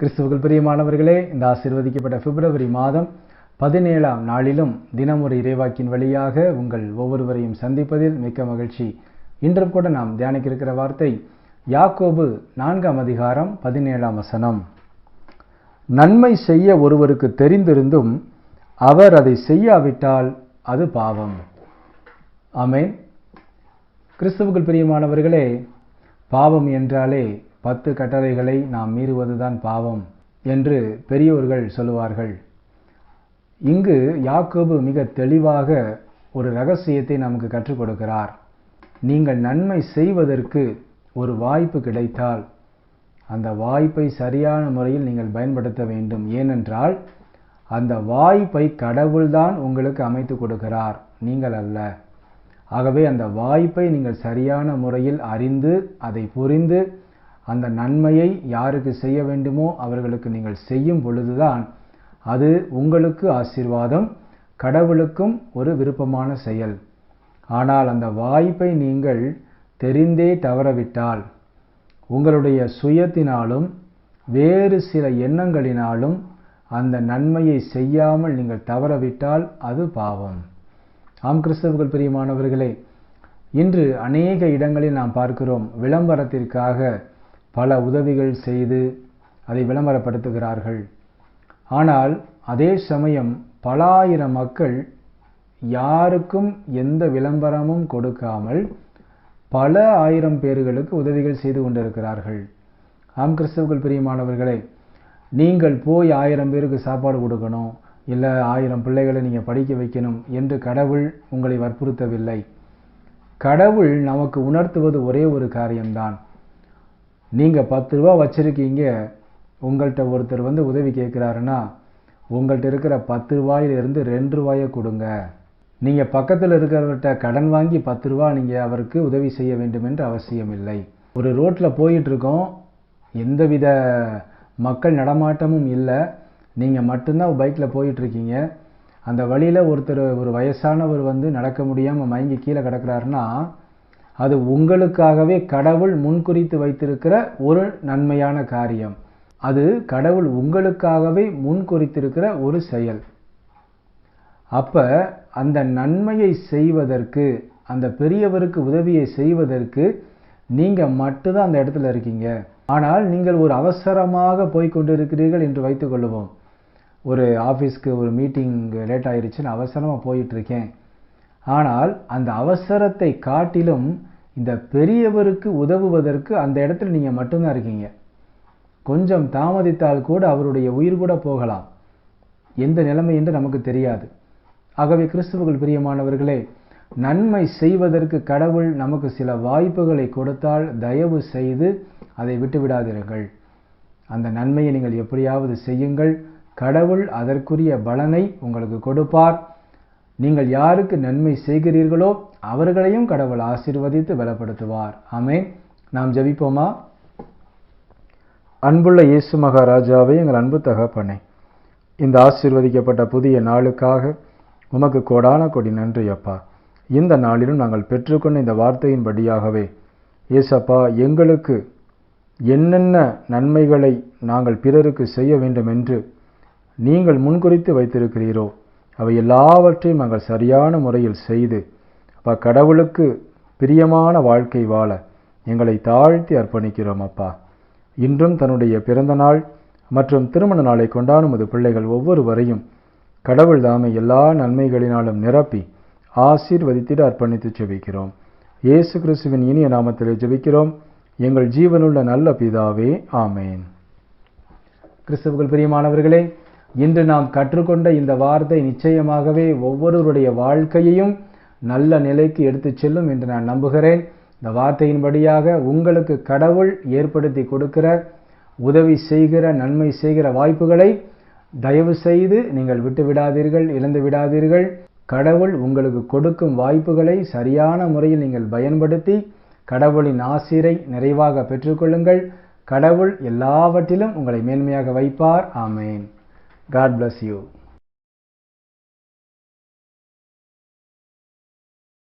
கிறிஸ்துவுக்குள் பிரியமானவர்களே இந்த ஆசீர்வதிக்கப்பட்ட பிப்ரவரி மாதம் பதினேழாம் நாளிலும் தினமொரு இறைவாக்கின் வழியாக உங்கள் ஒவ்வொருவரையும் சந்திப்பதில் மிக்க மகிழ்ச்சி. இன்றும் கூட நாம் தியானிக்க இருக்கிற வார்த்தை யாக்கோபு நான்காம் அதிகாரம் பதினேழாம் வசனம். நன்மை செய்ய ஒருவருக்கு தெரிந்திருந்தும் அவர் அதை செய்யாவிட்டால் அது பாவம். ஆமேன். கிறிஸ்துவுக்குள் பிரியமானவர்களே பாவம் என்றாலே பத்து கட்டளைகளை நாம் மீறுவதுதான் பாவம் என்று பெரியோர்கள் சொல்லுவார்கள். இங்கு யாக்கோபு மிக தெளிவாக ஒரு ரகசியத்தை நமக்கு கற்றுக் கொடுக்கிறார். நீங்கள் நன்மை செய்வதற்கு ஒரு வாய்ப்பு கிடைத்தால் அந்த வாய்ப்பை சரியான முறையில் நீங்கள் பயன்படுத்த வேண்டும். ஏனென்றால் அந்த வாய்ப்பை கடவுள்தான் உங்களுக்கு அமைத்து கொடுக்கிறார். நீங்கள் அல்ல. ஆகவே அந்த வாய்ப்பை நீங்கள் சரியான முறையில் அறிந்து அதை புரிந்து அந்த நன்மையை யாருக்கு செய்ய வேண்டுமோ அவர்களுக்கு நீங்கள் செய்யும் பொழுதுதான் அது உங்களுக்கு ஆசீர்வாதம் கடவுளுக்கும் ஒரு விருப்பமான செயல். ஆனால் அந்த வாய்ப்பை நீங்கள் தெரிந்தே தவறவிட்டால் உங்களுடைய சுயத்தினாலும் வேறு சில எண்ணங்களினாலும் அந்த நன்மையை செய்யாமல் நீங்கள் தவறவிட்டால் அது பாவம். ஆம் கிறிஸ்தவர்கள் பிரியமானவர்களே இன்று அநேக இடங்களில் நாம் பார்க்கிறோம் விளம்பரத்திற்காக பல உதவிகள் செய்து அதை விளம்பரப்படுத்துகிறார்கள். ஆனால் அதே சமயம் பல ஆயிரம் மக்கள் யாருக்கும் எந்த விளம்பரமும் கொடுக்காமல் பல ஆயிரம் பேர்களுக்கு உதவிகள் செய்து கொண்டிருக்கிறார்கள். ஆம் கிறிஸ்தவர்கள் பிரியமானவர்களே நீங்கள் போய் ஆயிரம் பேருக்கு சாப்பாடு கொடுக்கணும் இல்லை ஆயிரம் பிள்ளைகளை நீங்கள் படிக்க வைக்கணும் என்று கடவுள் உங்களை வற்புறுத்தவில்லை. கடவுள் நமக்கு உணர்த்துவது ஒரே ஒரு காரியம்தான். நீங்கள் பத்து ரூபா வச்சுருக்கீங்க உங்கள்கிட்ட ஒருத்தர் வந்து உதவி கேட்குறாருன்னா உங்கள்கிட்ட இருக்கிற பத்து ரூபாயிலிருந்து ரெண்டு ரூபாயை கொடுங்க. நீங்கள் பக்கத்தில் இருக்கிறவர்கிட்ட கடன் வாங்கி பத்து ரூபா நீங்கள் அவருக்கு உதவி செய்ய வேண்டும் என்று அவசியம் இல்லை ஒரு ரோட்டில் போயிட்டுருக்கோம் எந்தவித மக்கள் நடமாட்டமும் இல்லை. நீங்கள் மட்டும்தான் பைக்கில் போயிட்டுருக்கீங்க. அந்த வழியில் ஒருத்தர் ஒரு வயசானவர் வந்து நடக்க முடியாமல் மயங்கி கீழே கிடக்கிறாருன்னா அது உங்களுக்காகவே கடவுள் முன்குறித்து வைத்திருக்கிற ஒரு நன்மையான காரியம். அது கடவுள் உங்களுக்காகவே முன்குறித்திருக்கிற ஒரு செயல். அப்போ அந்த நன்மையை செய்வதற்கு அந்த பெரியவருக்கு உதவியை செய்வதற்கு நீங்கள் மட்டும்தான் அந்த இடத்துல இருக்கீங்க. ஆனால் நீங்கள் ஒரு அவசரமாக போய் கொண்டிருக்கிறீர்கள் என்று வைத்துக்கொள்வோம் ஒரு ஆஃபீஸ்க்கு ஒரு மீட்டிங் லேட் ஆயிடுச்சுன்னு அவசரமாக போயிட்டுருக்கேன் ஆனால் அந்த அவசரத்தை காட்டிலும் இந்த பெரியவருக்கு உதவுவதற்கு அந்த இடத்துல நீங்கள் மட்டும்தான் இருக்கீங்க. கொஞ்சம் தாமதித்தால் கூட அவருடைய உயிர் கூட போகலாம். எந்த நிலைமை என்று நமக்கு தெரியாது. ஆகவே கிறிஸ்துவர்கள் பிரியமானவர்களே நன்மை செய்வதற்கு கடவுள் நமக்கு சில வாய்ப்புகளை கொடுத்தால் தயவு செய்து அதை விட்டுவிடாதீர்கள் அந்த நன்மையை நீங்கள் எப்படியாவது செய்யுங்கள். கடவுள் அதற்குரிய பலனை உங்களுக்கு கொடுப்பார். நீங்கள் யாருக்கு நன்மை செய்கிறீர்களோ அவர்களையும் கடவுள் ஆசீர்வதித்து பலப்படுத்துவார். ஆமேன். நாம் ஜபிப்போமா? அன்புள்ள இயேசு மகாராஜாவை எங்கள் அன்பு தகப்பனை இந்த ஆசீர்வதிக்கப்பட்ட புதிய நாளுக்காக உமக்கு கோடான கொடி நன்றி அப்பா. இந்த நாளிலும் நாங்கள் பெற்றுக்கொண்ட இந்த வார்த்தையின்படியாகவே ஏசப்பா எங்களுக்கு என்னென்ன நன்மைகளை நாங்கள் பிறருக்கு செய்ய வேண்டும் என்று நீங்கள் முன்குறித்து வைத்திருக்கிறீரோ அவை எல்லாவற்றையும் நாங்கள் சரியான முறையில் செய்து அப்பா கடவுளுக்கு பிரியமான வாழ்க்கை வாழ எங்களை தாழ்த்தி அர்ப்பணிக்கிறோம் அப்பா. இன்றும் தன்னுடைய பிறந்த நாள் மற்றும் திருமண நாளை கொண்டாடும் அது பிள்ளைகள் ஒவ்வொருவரையும் கடவுள் தாமே எல்லா நன்மைகளினாலும் நிரப்பி ஆசீர்வதித்திட அர்ப்பணித்து ஜெபிக்கிறோம். இயேசு கிறிஸ்துவின் இனிய நாமத்திலே ஜெபிக்கிறோம். எங்கள் ஜீவனுள்ள நல்ல பிதாவே ஆமேன். கிறிஸ்துவுகள் பிரியமானவர்களே இன்று நாம் கற்றுக்கொண்ட இந்த வார்த்தை நிச்சயமாகவே ஒவ்வொருவருடைய வாழ்க்கையையும் நல்ல நிலைக்கு எடுத்துச் செல்லும் என்று நான் நம்புகிறேன். இந்த வார்த்தையின்படியாக உங்களுக்கு கடவுள் ஏற்படுத்தி கொடுக்கிற உதவி செய்கிற நன்மை செய்கிற வாய்ப்புகளை தயவு செய்து நீங்கள் விட்டுவிடாதீர்கள் இழந்து விடாதீர்கள். கடவுள் உங்களுக்கு கொடுக்கும் வாய்ப்புகளை சரியான முறையில் நீங்கள் பயன்படுத்தி கடவுளின் ஆசிரை நிறைவாக பெற்றுக்கொள்ளுங்கள். கடவுள் எல்லாவற்றிலும் உங்களை மேன்மையாக வைப்பார். ஆமேன். God bless you.